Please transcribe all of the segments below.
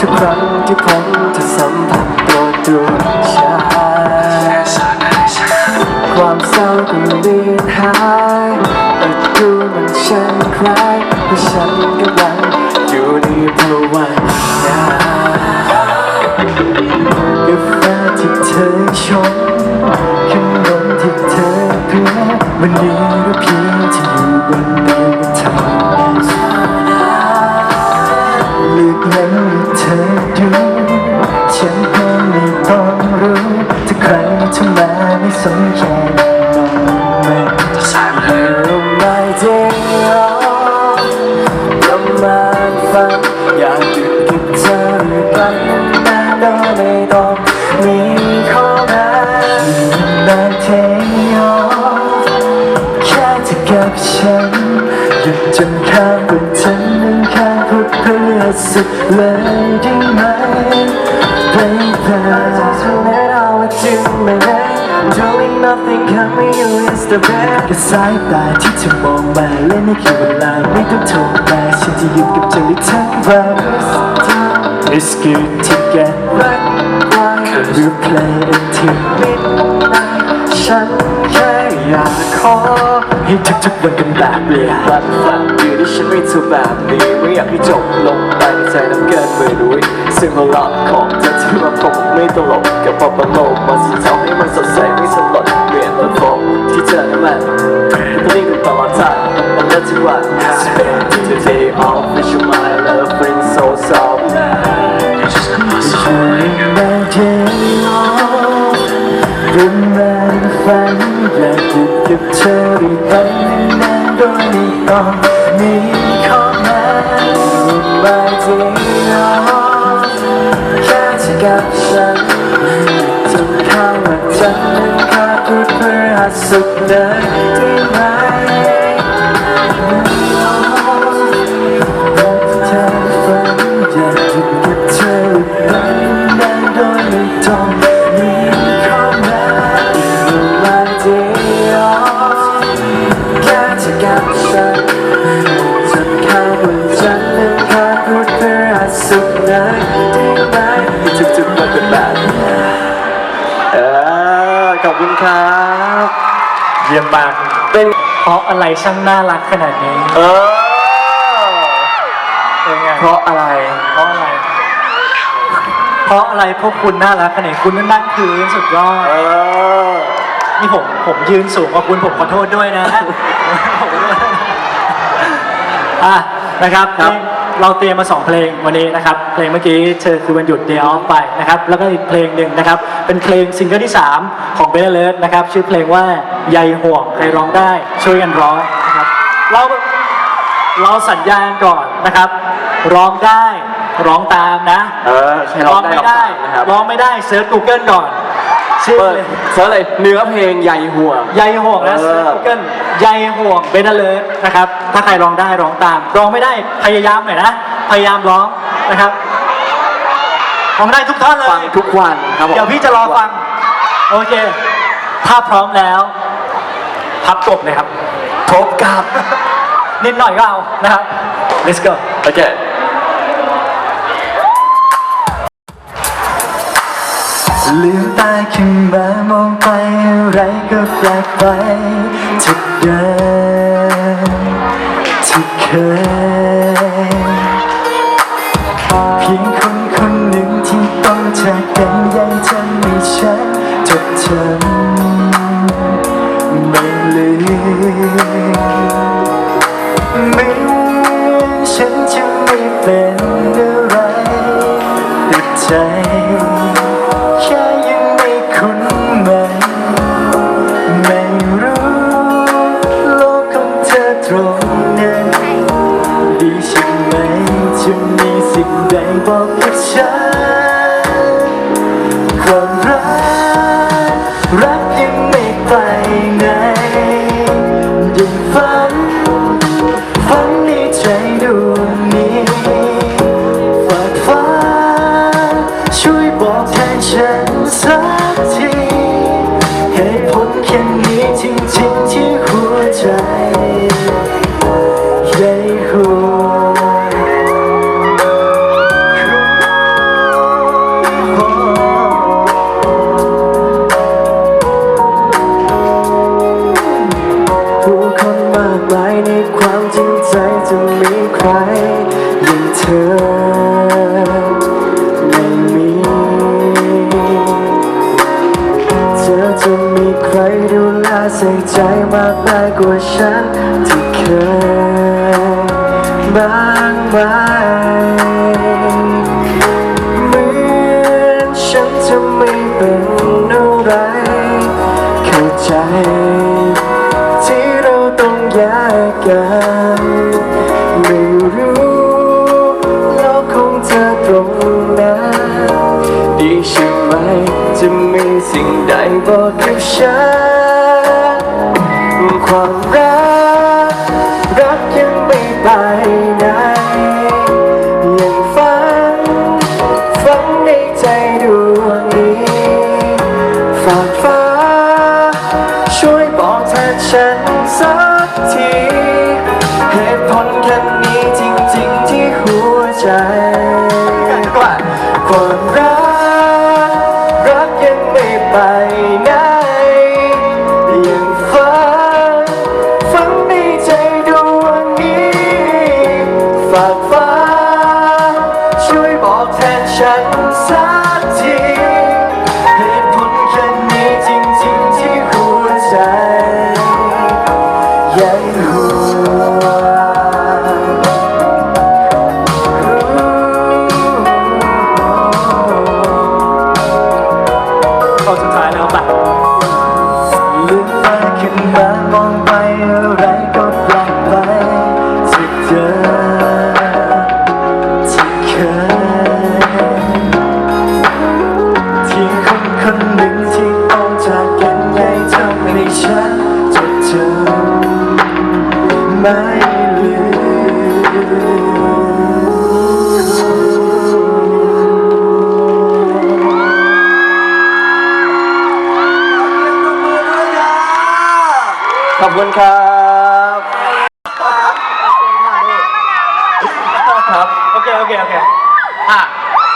ทุกครั้งที่ผมจะสัมผัสตัวตัว พฤหัสเลยได้ไหม Baby Tonight I'll let you man Doing nothing coming you is the best แค่สายตาที่เธอมองมาเล่นให้แค่เวลาไม่ต้องโทรมาฉันจะอยู่กับเธอได้ทั้งวัน It's good to get back We'll play until midnight ฉันแค่อยากขอให้ทุกๆวันเป็นแบบเรียวันฝันอยู่ที่ฉันไม่ถูกแบบนี้ไม่อยากให้จบลงไปในใจน้ำเกินไปด้วยซึ่งหัวเราะของเธอที่มาผมไม่ตลกกับพอปโลกมาสิทำให้มันสดใสไม่สลดเปลี่ยนตัวผมที่เธอนั้นมันตองนิ่งตลอดทางมันเลิศทุกวัน Spend the day off with you my love bring so soft ฝันอยากจะเก็บเธอไว้ไปนานๆโดยไม่ต้องมีข้อแม้ไม่จริงหรอกแค่จะกับฉันจนเข้าวันจันทร์นึงข้าพุธพฤหัสศุกร์เลย เยี่ยมมาก เป็นเพราะอะไรช่างน่ารักขนาดนี้เออเป็นไงเพราะอะไร เพราะอะไร เพราะอะไรพวกคุณน่ารักขนาดนี้คุณนั่งพื้นสุดยอดเออนี่ผมผมยืนสูงกว่าคุณผมขอโทษด้วยนะอะนะครับ ครับ เราเตรียมมาสองเพลงวันนี้นะครับ เพลงเมื่อกี้เธอคือวันหยุด day off ไปนะครับ แล้วก็อีกเพลงหนึ่งนะครับ เป็นเพลงซิงเกิลที่ 3 ของเบลเลอร์นะครับ ชื่อเพลงว่าใยห่วงใครร้องได้ ช่วยกันร้องนะครับเราเราสัญญาณก่อนนะครับ ร้องได้ร้องตามนะเออใครร้องได้ไม่ได้ร้องตามนะครับร้องไม่ได้เซิร์ช Google ก่อน ชื่อเปิดเลยเสิร์ชเลยเนื้อเพลงใหญ่ห่วง ใยห่วงนะเออเซิร์ช Google ใยห่วงเบนเลยนะครับ ถ้าใครร้องได้ร้องตาม ร้องไม่ได้พยายามหน่อยนะ พยายามร้องนะครับร้องได้ทุกท่อนเลฟังยทุกวันครับผมเดี๋ยวพี่จะรอฟัง โอเค ถ้าพร้อมแล้ว พับกบเลยครับ พบกับ นิดหน่อยก็เอานะครับ let's go โอเค ลืมตาขึ้นมามองไปอะไรก็แปลกไปทุกเดิมที่เคย ใจมากมายกว่าฉันที่เคยบางไหมเหมือนฉันจะไม่เป็นอะไรเข้าใจ ที่เราต้องแยกกันไม่รู้โลกของเธอตรงนั้นดีใช่ไหมจะมีสิ่งใดบ ฉันสักที ยั คุณครับครับโอเคโอเคโอเคอะ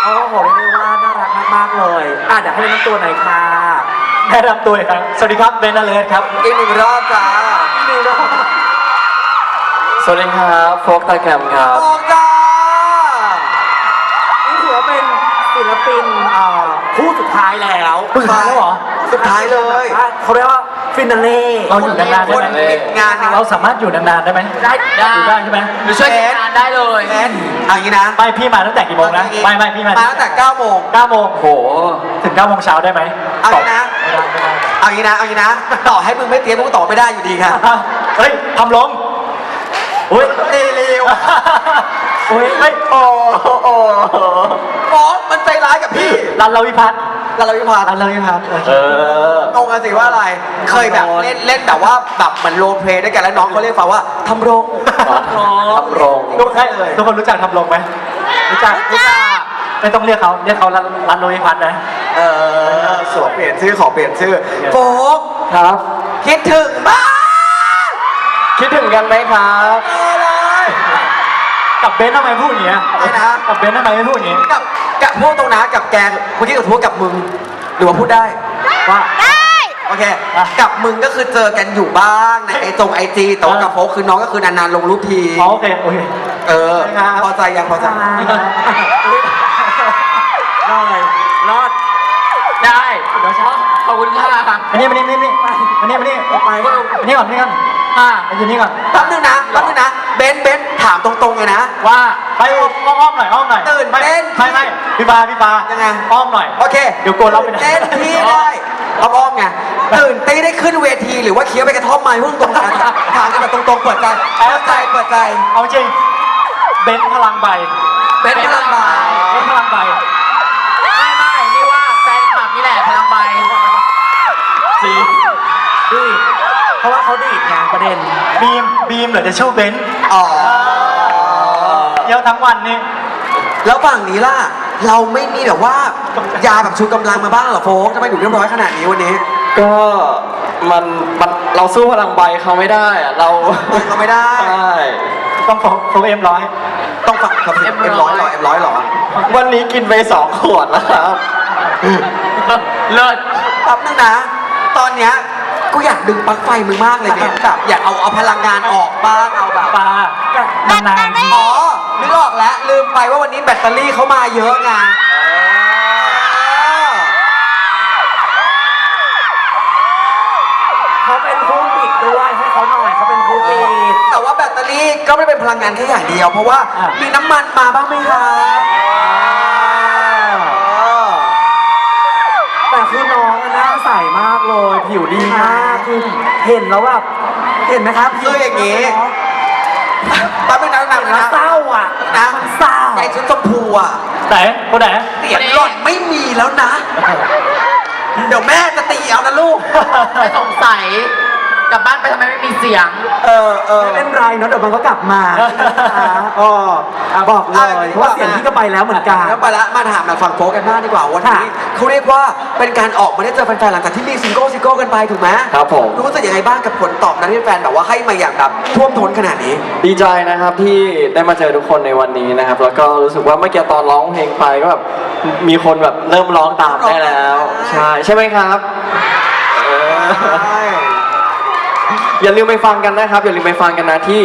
เขาก็บอกเลยว่าน่ารักมากๆเลยอะเดี๋ยวให้แนะนำตัวหน่อยค่ะแนะนำตัวอีกครั้งสวัสดีครับเบนนาเลสครับ อีกหนึ่งรอบจ้าอีกหนึ่งรอบสวัสดีครับโฟกตาแคมครับ โอ้จ้านี่ถือว่าเป็นศิลปินเอ่อคู่สุดท้ายแล้วคู่สุดท้ายแล้วเหรอสุดท้ายเลย เขาเรียกว่า ฟินาเล่เราอยู่นานๆได้ไหมคปิดงานนะเราสามารถอยู่นานๆได้ไหมได้ได้ อยู่ได้ใช่ไหมหรือช่วยงานได้เลยแอนเอาอย่างนี้นะไม่พี่มาตั้งแต่กี่โมงนะไม่ไม่พี่มามาตั้งแต่9โมง9โมงโหถึง9โมงเช้าได้ไหมเอาอย่างนี้นะไม่ได้ไม่ได้เอาอย่างนี้นะเอาอย่างนี้นะต่อให้มึงไม่เตรียมมึงก็ต่อไม่ได้อยู่ดีค่ะเฮ้ยทำลงอุ้ยเร็วอุ้ยเฮ้ยโอ้โอ้บอสมันใจร้ายกับพี่รันเราวิพัฒน์ กันเราพิพารันเราวิพัฒน์โอเคเออ งงกันสิว่าอะไร เคยแบบเล่นเล่นแบบว่าแบบเหมือนโรลเพลย์ด้วยกันแล้วน้องเขาเรียกฟ้าว่าทำรงทำรง ทุกคนทุกคนรู้จักทำลงไหมรู้จักรู้จักไม่ต้องเรียกเขาเรียกเขารันรันเราวิพัฒน์นะ เออสวมเปลี่ยนชื่อขอเปลี่ยนชื่อโฟกครับ คิดถึงบ้านคิดถึงกันไหมครับเออเลย กับเบนซ์ทำไมพูดอย่างเงี้ยอะไรนะ กับเบนซ์ทำไมไม่พูดอย่างงี้กับ กับพูดตรงนะกับแกเมื่อกี้กับทูกับมึง หรือว่าพูดได้ว่าโอเคอะกับมึงก็คือเจอกันอยู่บ้างในไอจงไอจีแต่ว่ากับโฟกคือน้องก็คือนานๆลงรูปทีอ๋อโอเคโอเคเออครับพอใจยังพอใจได้รอดได้เดี๋ยวช้าขอบคุณค่ะมานี่มานี่มานี่มานี่มานี่ไปมานี่ก่อนมานี่ก่อนอะมายืนนี่ก่อนแป๊บนึงนะแป๊บนึงนะ เบนซ์เบนซ์ถามตรงๆเลยนะ ว่าไปอ้อมอ้อมหน่อยอ้อมหน่อยตื่นไม่เต้นไม่ไม่พี่ปาพี่ปายังไง อ้อมหน่อย โอเคเดี๋ยวกลัวเราไปไหนเต้นที่ได้อ้อมๆไงตื่นเต้นได้ขึ้นเวทีหรือว่าเคี้ยวไปกระท่อมไม้พุ่งตรงกันถามกันแบบตรงๆเปิดใจเปิดใจเปิดใจ เอาจริงเบนซ์พลังใบเบนซ์พลังใบ เบนซ์พลังใบ เพราะว่าเขาดีดไงประเด็น บีมบีมเหรอจะชู้เบนซ์อ๋อเที่ยวทั้งวันนี่ แล้วฝั่งนี้ล่ะ เราไม่มีแบบว่า ยาแบบชูกำลังมาบ้างเหรอโฟกทำไมถึงเรียบร้อยขนาดนี้วันนี้ก็มันมันเราสู้พลังใบเขาไม่ได้อะเราเราไม่ได้ใช่ต้องโฟโฟเอ็มร้อยต้องฝักกับเอ็มร้อยหรอเอ็มร้อยหรอวันนี้กินไปสองขวดแล้วครับ เลิศ แป๊บนึงนะ ตอนเนี้ย กูอยากดึงปลั๊กไฟมึงมากเลยเนี่ยแบบอยากเอาเอาพลังงานออกบ้างเอาแบบปลากันนๆทีอ๋อนึกออกแล้วลืมไปว่าวันนี้แบตเตอรี่เขามาเยอะไงเขาเป็นผู้ปิดด้วยให้เขาหน่อยเขาเป็นผู้ปิดแต่ว่าแบตเตอรี่ก็ไม่เป็นพลังงานแค่อย่างเดียว เพราะว่ามีน้ำมันมาบ้างไหมคะ เลย ผิวดีมากคือเห็นแล้วแบบเห็นไหมครับคืออย่างนี้แป๊บนึงนะแป๊บนึงแล้วนะเศร้าอะนะมันเศร้าใหญ่ชุดชมพูอะไหนคนไหนเสียงหล่อนไม่มีแล้วนะ เดี๋ยวแม่จะตีเอานะลูก ไม่สงสัย กลับบ้านไปทำไมไม่มีเสียง เออเออไม่เป็นไรเนอะเดี๋ยวมันก็กลับมาอ๋อบอกเลยเพราะว่าเสียงพี่ก็ไปแล้วเหมือนกัน แล้วไปละมาถามแบบฝั่งโฟกันบ้างดีกว่าวันนี้ค่ะเขาเรียกว่าเป็นการออกมาได้เจอแฟนๆหลังจากที่มีซิงเกิลซิงเกิลกันไปถูกไหมครับผม รู้สึกยังไงบ้างกับผลตอบนั้นที่แฟนแบบว่าให้มาอย่างแบบท่วมท้นขนาดนี้ ดีใจนะครับที่ได้มาเจอทุกคนในวันนี้นะครับ แล้วก็รู้สึกว่าเมื่อกี้ตอนร้องเพลงไปก็แบบมีคนแบบเริ่มร้องตามได้แล้ว ใช่ใช่ไหมครับ เออ อย่าลืมไปฟังกันนะครับ อย่าลืมไปฟังกันนะที่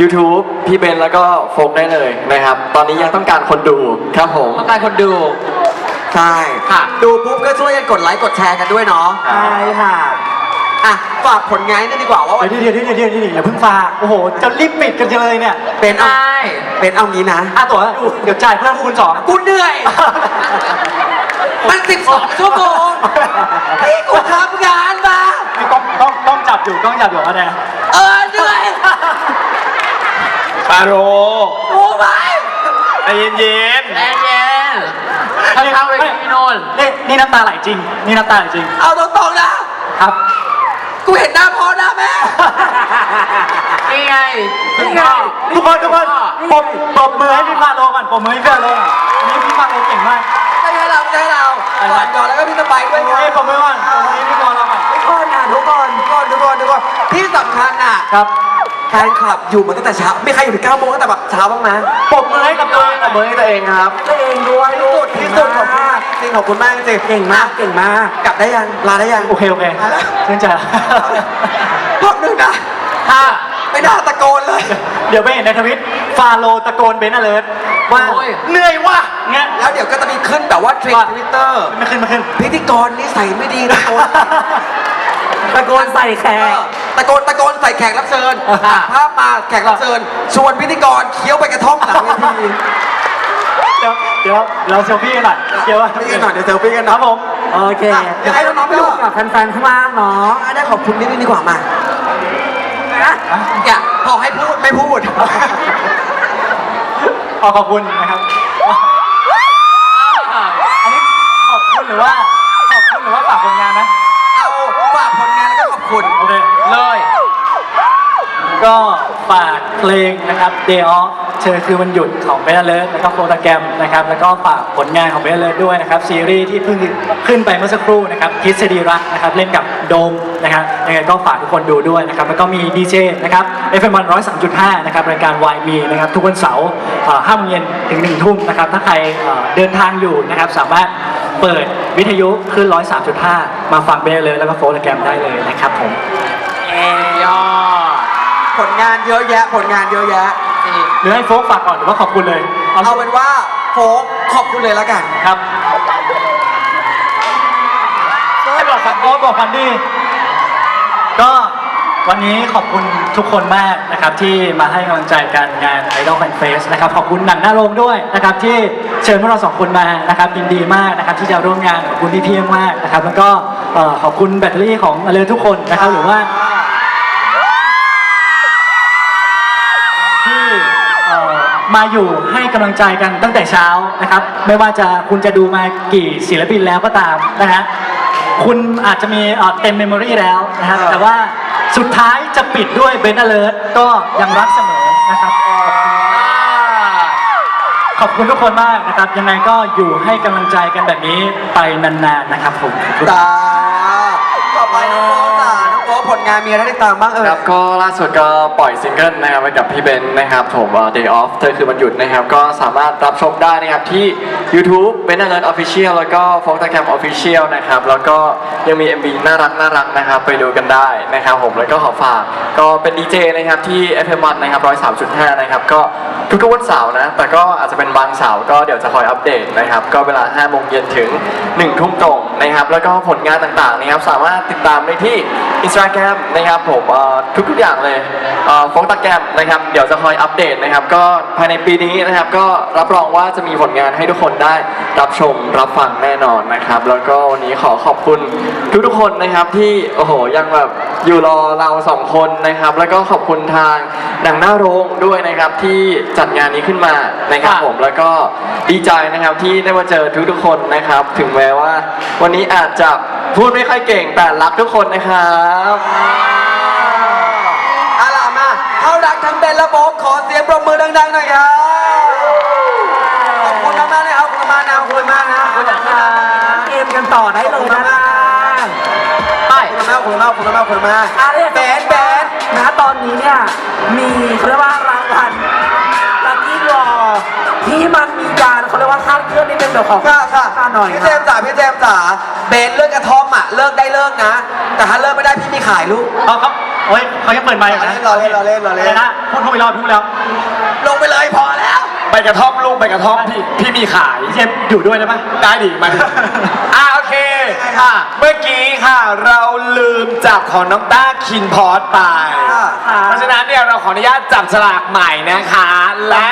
YouTube พี่เบนแล้วก็โฟกได้เลยนะครับ ตอนนี้ยังต้องการคนดูครับผม ต้องการคนดู ใช่ค่ะ ดูปุ๊บก็ช่วยกันกดไลค์กดแชร์กันด้วยเนาะใช่ค่ะอะฝากผลงานนี่ดีกว่าว่าวันเดี๋ยวเดี๋ยวเดี๋ยวเดี๋ยวเดี๋ยวอย่าเพิ่งฝากโอ้โห จะรีบปิดกันจังเลยเนี่ยเป็นเอาใช่เป็นเอางี้นะอะตัวเดี๋ยวจ่ายเพิ่มคูณสอง กูเหนื่อย มันสิบสองชั่วโมง พี่กูทำงานมา องจับอยู่กล้องจับอยู่อะไรนะเออเหนื่อยปาโรรู้ไหมใจเย็นแอนเย็นทำทางเลยพี่โนนนี่นี่น้ำตาไหลจริง นี่น้ำตาไหลจริง เอาตรงๆนะ ครับ กูเห็นหน้าพ่อหน้าแม่นี่ไงนี่ไงทุกคนทุกคนปรบปรบมือให้พี่ฟาโลก่อนปรบมือให้พี่ฟาโลก่อนอันนี้พี่ฟาโลเก่งมากไม่ใช่ เราไม่ใช่เราก่อนก่อนแล้วก็พี่สไปร์ด้วยเฮ้ยปรบมือก่อนปรบมือให้พี่ฟาโลก่อนทุกคนอะทุกคนทุกคนทุกคนทุกคนที่สำคัญอะครับแฟนคลับอยู่มาตั้งแต่เช้ามีใครอยู่ถึงเก้าโมงตั้งแต่แบบเช้าบ้างไหมปรบมือให้กับตัวเองๆเบอร์ให้ตัวเองครับ ตัวเองด้วยที่สุดที่สุดขอบคุณมากจริงขอบคุณมากจริงเก่งมากเก่งมากกลับได้ยังลาได้ยัง โอเค โอเคเชื่อใจพักนึงนะค่ะไม่น่าตะโกนเลย เดี๋ยวไปเห็นในทวิต ฟาโลตะโกนเบนอเลิร์ดว่าโอ้ย เหนื่อยว่ะเงี้ย แล้วเดี๋ยวก็จะมีขึ้นแบบว่าเทรนด์ทวิตเตอร์ ไม่ขึ้นไม่ขึ้น พิธีกรนิสัยไม่ดีตะโกนตะโกนใส่แขกตะโกนตะโกนใส่แขกรับเชิญอ่าภาพมาแขกรับเชิญ ชวนพิธีกรเคี้ยวไปกระท่อมหลังเวที เดี๋ยวเดี๋ยวเราเซลฟี่กันหน่อยเดี๋ยวพี่กันหน่อยเดี๋ยวเซลฟี่กันคเนาะรับผมโอเคอะเดี๋ยวให้น้องๆไปอยู่กับแฟนๆข้างล่างเนาะ ได้ขอบคุณนิดนึงดีกว่ามานะอย่าพอให้พูดไม่พูด ขอขอบคุณนะครับ อันนี้ขอบคุณหรือว่าขอบคุณหรือว่าฝากผลงานนะ เอาฝากผลงานแล้วก็ขอบคุณ โอเค เลย ก็ฝากเพลงนะครับ Day Off เธอคือวันหยุดของเบลเลอร์แล้วก็โฟตแกรมนะครับ แล้วก็ฝากผลงานของเบลเลอร์ด้วยนะครับ ซีรีส์ที่เพิ่งขึ้นไปเมื่อสักครู่นะครับคิดสดีรักนะครับ เล่นกับโดมนะครับ ยังไงก็ฝากทุกคนดูด้วยนะครับ แล้วก็มีดีเจนะครับ FM 103.5นะครับรายการ Y มีนะครับ ทุกวันเสาร์ห้าโมงเย็นถึงหนึ่งทุ่มนะครับ ถ้าใครเดินทางอยู่นะครับ สามารถเปิดวิทยุคลื่น103.5มจุดห้ามาฟังเบลเลอร์แล้วก็โฟตแกรมได้เลยนะครับผมยอดผลงานเยอะแยะ ผลงานเยอะแยะ หรือให้โฟกฝากก่อนหรือว่าขอบคุณเลยเอาเป็นว่าโฟกขอบคุณเลยแล้วกันครับให้บอกฟันโอ้บอกฟันดีก็วันนี้ขอบคุณทุกคนมากนะครับที่มาให้กำลังใจกันงาน Idol Fan Fest นะครับขอบคุณหนังหน้าโรงด้วยนะครับที่เชิญพวกเราสองคนมานะครับยินดีมากนะครับที่จะร่วมงานขอบคุณที่เที่ยงมากนะครับแล้วก็เอ่อขอบคุณแบตเตอรี่ของอเลทุกคนนะครับหรือว่า มาอยู่ให้กำลังใจกันตั้งแต่เช้านะครับ ไม่ว่าจะคุณจะดูมากี่ศิลปินแล้วก็ตามนะฮะคุณอาจจะมีเอ่อเต็มเมมโมรีแล้วนะครับเออแต่ว่าสุดท้ายจะปิดด้วยเบนอเลิร์ก็ยังรักเสมอนะครับ ขอบคุณทุกคนมากนะครับ ยังไงก็อยู่ให้กำลังใจกันแบบนี้ไปนานๆนะครับผม ตาต่ ลงานมีอะไรให้ติดตามบ้างเอ่ย ครับก็ล่าสุดก็ปล่อยซิงเกิลนะครับไปกับพี่เบนซ์นะครับผมเอ่อ Day Off เธอคือวันหยุดนะครับ ก็สามารถรับชมได้นะครับ ที่ YouTube เบนซ์ Alert Official แล้วก็ f o k t a c a m Official นะครับ แล้วก็ยังมี MV น่ารักน่ารักนะครับ ไปดูกันได้นะครับผมแล้วก็ขอฝากก็เป็นดีเจนะครับที่ FM1 นะครับ103.5 นะครับ ก็ ทุกๆวันเสาร์นะ แต่ก็อาจจะเป็นบางเสาร์ก็เดี๋ยวจะคอยอัปเดตนะครับ ก็เวลา5โมงเย็นถึง1ทุ่มตรงนะครับ แล้วก็ผลงานต่างๆนะครับ สามารถติดตามได้ที่ Instagram นะครับผมทุกๆอย่างเลยฟกตาแกรมนะครับ เดี๋ยวจะคอยอัปเดตนะครับ ก็ภายในปีนี้นะครับ ก็รับรองว่าจะมีผลงานให้ทุกคนได้รับชมรับฟังแน่นอนนะครับ แล้วก็วันนี้ขอขอบคุณทุกๆคนนะครับที่โอ้โหยังแบบอยู่รอเราสองคนนะครับ แล้วก็ขอบคุณทางหนังหน้าโรงด้วยนะครับที่จัดงานนี้ขึ้นมานะครับผมแล้วก็ดีใจนะครับที่ได้มาเจอทุกๆคนนะครับ ถึงแม้ว่า วันนี้อาจจะพูดไม่ค่อยเก่งแต่รักทุกคนนะครับเอาล่ะมาเข้ารักทั้งเบนและโบ๊คขอเสียงปรบมือดังๆหน่อยครับขอบคุณมากๆนะครับขอบคุณมากนะขอบคุณมากนะขอบคุณมากนะเกมกันต่อได้เลยนะขอบคุณมากขอบคุณมากขอบคุณมากขอบคุณมากอาเรียกเบนเบนนะตอนนี้เนี่ยมีเขาเรียกว่า เคลื่อนนิดนึงเดี๋ยวขอค่ะค่ะหน่อยพี่นะเจมส์จ๋าพี่เจมส์จ๋าเบนเลิกกระท่อมอะเลิกได้เลิกนะ แต่ถ้าเลิกไม่ได้พี่มีขายลูกเอาครับโอ้ยเขาจะเปิดไมค์อยู่นะรอเล่นรอเล่นรอเล่นะไรนะพูดพูดไปรอบพูดแล้ว ลงไปเลยพอแล้วใบกระท่อมลูกใบกระท่อมพี่พี่มีขายพี่เจมส์อยู่ด้วยได้ไหมได้ดิมาดิอะโอเคค่ะ เมื่อกี้ค่ะเราลืมจับของน้องต้าคินพอร์ตไปค่ะเพราะฉะนั้นเนี่ยเราขออนุญาตจับฉลากใหม่นะคะและ